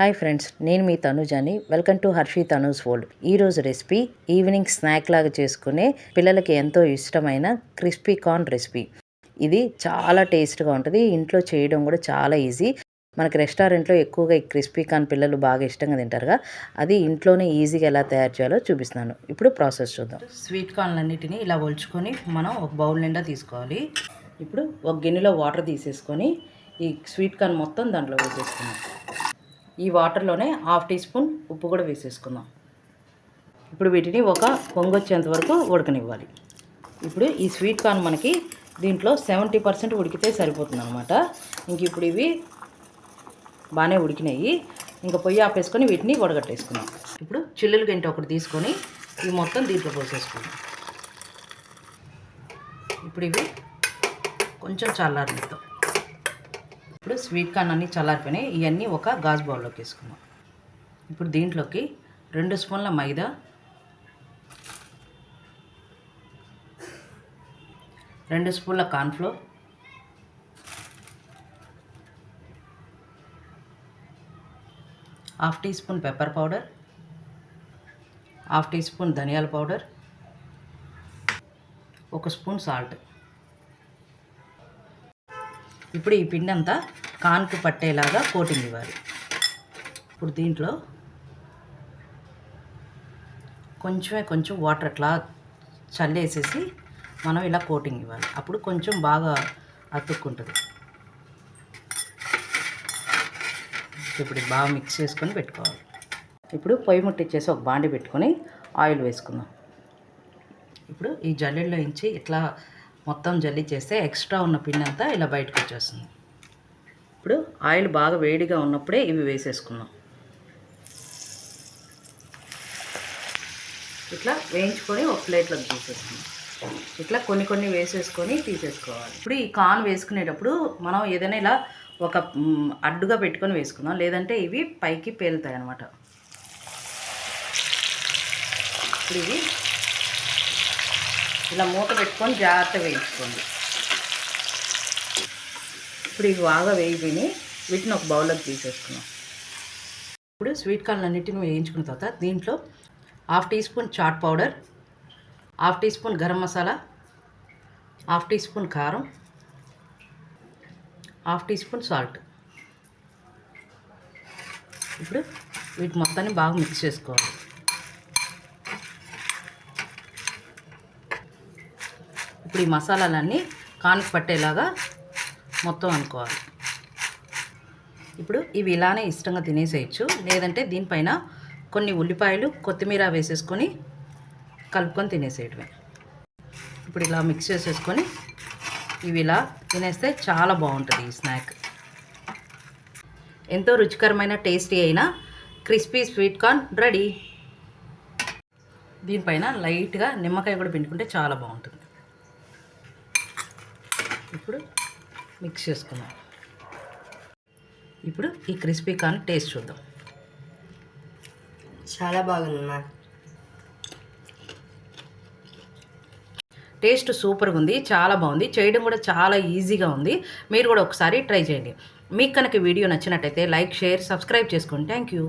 Hi friends నేను మీ తనుజాని. Welcome to Harshi Tanuj world ఈరోజు రెసిపీ ఈవినింగ్ స్నాక్ లాగా చేసుకునే పిల్లలకి ఎంతో ఇష్టమైన క్రిస్పీ కార్న్ రెసిపీ. ఇది చాలా టేస్ట్గా ఉంటుంది. ఇంట్లో చేయడం కూడా చాలా ఈజీ. మనకి రెస్టారెంట్లో ఎక్కువగా ఈ క్రిస్పీ కార్న్ పిల్లలు బాగా ఇష్టంగా తింటారుగా అది ఇంట్లోనే ఈజీగా ఎలా తయారు చేయాలో చూపిస్తున్నాను. ఇప్పుడు ప్రాసెస్ చూద్దాం. స్వీట్ కార్న్లన్నిటిని ఇలా ఒలుచుకొని మనం ఒక బౌల్ నిండా తీసుకోవాలి. ఇప్పుడు ఒక గిన్నెలో వాటర్ తీసేసుకొని ఈ స్వీట్ కార్న్ మొత్తం దాంట్లో వేసేసుకున్నాం ఈ వాటర్లోనే హాఫ్ టీ స్పూన్ ఉప్పు కూడా వేసేసుకుందాం. ఇప్పుడు వీటిని ఒక పొంగొచ్చేంత వరకు ఉడకనివ్వాలి. ఇప్పుడు ఈ స్వీట్ కార్న్ మనకి దీంట్లో సెవెంటీ పర్సెంట్ ఉడికితే సరిపోతుంది అనమాట ఇంక ఇప్పుడు ఇవి బాగానే ఉడికినాయి. ఇంకా పొయ్యి ఆపేసుకొని వీటిని వడగట్టేసుకున్నాం ఇప్పుడు చిల్లులు గంట ఒకటి తీసుకొని ఇవి మొత్తం దీంట్లో పోసేసుకున్నాం ఇప్పుడు ఇవి కొంచెం చల్లారిద్దాం ఇప్పుడు స్వీట్ కార్న్ అన్నీ చల్లారిపోయినాయి. ఇవన్నీ ఒక గాజు బౌల్లోకి వేసుకున్నాం ఇప్పుడు దీంట్లోకి రెండు స్పూన్ల మైదా. రెండు స్పూన్ల cornflour half teaspoon pepper powder. Half teaspoon ధనియాల పౌడర్. ఒక స్పూన్ సాల్ట్. ఇప్పుడు ఈ పిండి అంతా కాన్కు పట్టేలాగా కోటింగ్ ఇవ్వాలి. ఇప్పుడు దీంట్లో కొంచెమే కొంచెం వాటర్ అట్లా చల్లేసేసి మనం ఇలా కోటింగ్ ఇవ్వాలి. అప్పుడు కొంచెం బాగా అతుక్కుంటుంది. ఇప్పుడు బాగా మిక్స్ చేసుకొని పెట్టుకోవాలి. ఇప్పుడు పొయ్యి ముట్టిచ్చేసి ఒక బాండి పెట్టుకొని ఆయిల్ వేసుకుందాం. ఇప్పుడు ఈ జల్లెల్లో ఇంచి ఇట్లా మొత్తం జల్లి చేస్తే ఎక్స్ట్రా ఉన్న పిండి అంతా ఇలా బయటకు వచ్చేస్తుంది. ఇప్పుడు ఆయిల్ బాగా వేడిగా ఉన్నప్పుడే ఇవి వేసేసుకుందాం. ఇట్లా వేయించుకొని ఒక ప్లేట్లోకి తీసేసుకుందాం. ఇట్లా కొన్ని కొన్ని వేసేసుకొని తీసేసుకోవాలి. ఇప్పుడు ఈ కాన్ వేసుకునేటప్పుడు మనం ఏదైనా ఇలా ఒక అడ్డుగా పెట్టుకొని వేసుకుందాం. లేదంటే ఇవి పైకి పేలుతాయి అన్నమాట ఇప్పుడు ఇవి ఇలా మూత పెట్టుకొని జాగ్రత్తగా వేయించుకోండి. ఇప్పుడు ఇవి బాగా వేయిపోయి వీటిని ఒక బౌల్లోకి తీసేసుకున్నాం ఇప్పుడు స్వీట్ కార్న్ అన్నిటిని వేయించుకున్న తర్వాత దీంట్లో half teaspoon chaat powder half teaspoon garam masala half teaspoon కారం హాఫ్ టీ స్పూన్ సాల్ట్. ఇప్పుడు వీటి మొత్తాన్ని బాగా మిక్స్ చేసుకోవాలి. ఇప్పుడు ఈ మసాలాలన్నీ కానుక పట్టేలాగా మొత్తం అనుకోవాలి. ఇప్పుడు ఇవి ఇలానే ఇష్టంగా తినేసేయచ్చు. లేదంటే దీనిపైన కొన్ని ఉల్లిపాయలు కొత్తిమీర వేసేసుకొని కలుపుకొని తినేసేయటమే ఇప్పుడు ఇలా మిక్స్ చేసేసుకొని ఇవి ఇలా తినేస్తే చాలా బాగుంటుంది ఈ స్నాక్. ఎంతో రుచికరమైన టేస్టీ అయిన క్రిస్పీ స్వీట్ కార్న్ రెడీ. దీనిపైన లైట్గా నిమ్మకాయ కూడా పిండుకుంటే చాలా బాగుంటుంది. ఇప్పుడు మిక్స్ చేసుకుందాం. ఇప్పుడు ఈ క్రిస్పీ కార్న్ టేస్ట్ చూద్దాం. చాలా బాగుందమ్మా. టేస్ట్ సూపర్గా ఉంది చాలా బాగుంది. చేయడం కూడా చాలా ఈజీగా ఉంది. మీరు కూడా ఒకసారి ట్రై చేయండి. మీకు కనుక వీడియో నచ్చినట్టయితే లైక్ షేర్ సబ్స్క్రైబ్ చేసుకోండి థ్యాంక్ యూ.